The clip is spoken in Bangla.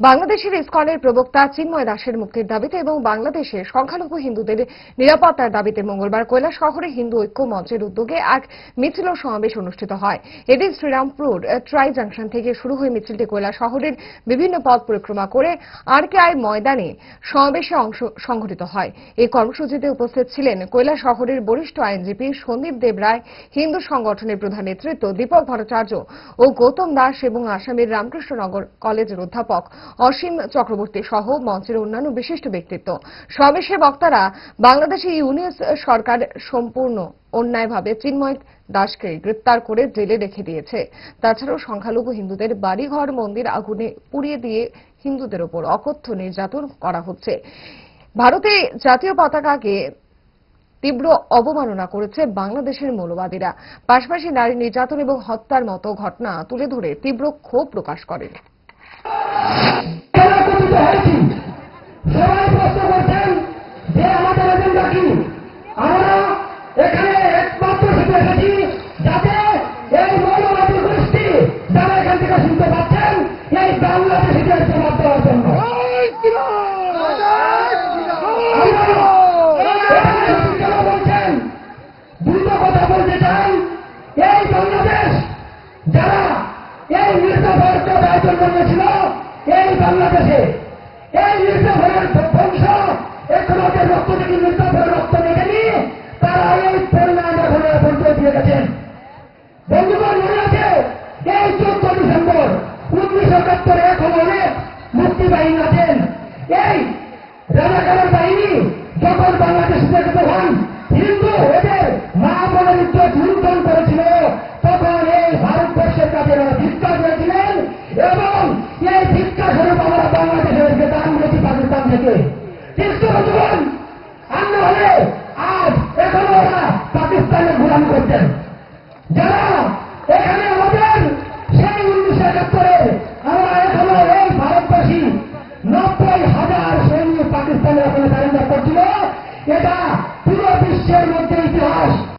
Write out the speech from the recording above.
বাংলাদেশের ইসকনের প্রবক্তা চিন্ময় দাসের মুক্তির দাবিতে এবং বাংলাদেশে সংখ্যালঘু হিন্দুদের নিরাপত্তার দাবিতে মঙ্গলবার কৈলাস শহরে হিন্দু ঐক্য মঞ্চের উদ্যোগে এক মিছিল সমাবেশ অনুষ্ঠিত হয়। এদিন শ্রীরামপুর ট্রাই জাংশন থেকে শুরু হয়ে মিছিলটি কৈলাস শহরের বিভিন্ন পথ পরিক্রমা করে আর কে আই ময়দানে সমাবেশে অংশ সংঘটিত হয়। এই কর্মসূচিতে উপস্থিত ছিলেন কৈলাস শহরের বরিষ্ঠ আইনজীবী সন্দীপ দেব রায়, হিন্দু সংগঠনের প্রধান নেতৃত্ব দীপক ভট্টাচার্য ও গৌতম দাস এবং আসামের রামকৃষ্ণনগর কলেজের অধ্যাপক অসীম চক্রবর্তী সহ মঞ্চের অন্যান্য বিশিষ্ট ব্যক্তিত্ব। সমাবেশে বক্তারা বাংলাদেশে ইউনিয়স সরকার সম্পূর্ণ অন্যায়ভাবে চিন্ময় দাসকে গ্রেপ্তার করে জেলে রেখে দিয়েছে। তাছাড়াও সংখ্যালঘু হিন্দুদের বাড়িঘর, মন্দির আগুনে পুড়িয়ে দিয়ে হিন্দুদের ওপর অকথ্য নির্যাতন করা হচ্ছে। ভারতে জাতীয় পতাকাকে তীব্র অবমাননা করেছে বাংলাদেশের মৌলবাদীরা। পাশাপাশি নারী নির্যাতন এবং হত্যার মতো ঘটনা তুলে ধরে তীব্র ক্ষোভ প্রকাশ করেন। এই মৌলবাদী গোষ্ঠী যারা এখান থেকে শুনতে পাচ্ছেন এই বাংলাদেশিদের জবাব দেওয়ার জন্য। এখানে কেন বলছেন দ্রুত কথা বলতে চাই। এই বাংলাদেশ যারা এই মির্জাফরকে আয়োজন করেছিল এই বাংলাদেশে এই মির্জাফরের বংশ এখন ওদের রক্ত থেকে মির্জাফরের রক্ত মেখেনি তারা এই পরিণাম এখন পরিচয় দিয়ে গেছেন। বন্ধুগণ, মনে আছে এই চোদ্দ ডিসেম্বর উনিশশো একাত্তরে এখন অনেক মুক্তি বাহিনী আছেন। এই রাজাকারের বাহিনী যখন বাংলাদেশে তখন হিন্দু এদের মা বোনের ইজ্জত লুণ্ঠন করেছিল, তখন এই ভারতবর্ষের কাছে এরা ভিক্ষা করেছিলেন এবং স্বরূপ আমরা বাংলাদেশের দান করেছি পাকিস্তান থেকে। কিন্তু বন্ধুগণ আমরা হলে আজ এখনও ওরা পাকিস্তানে গুলাম করতেন যারা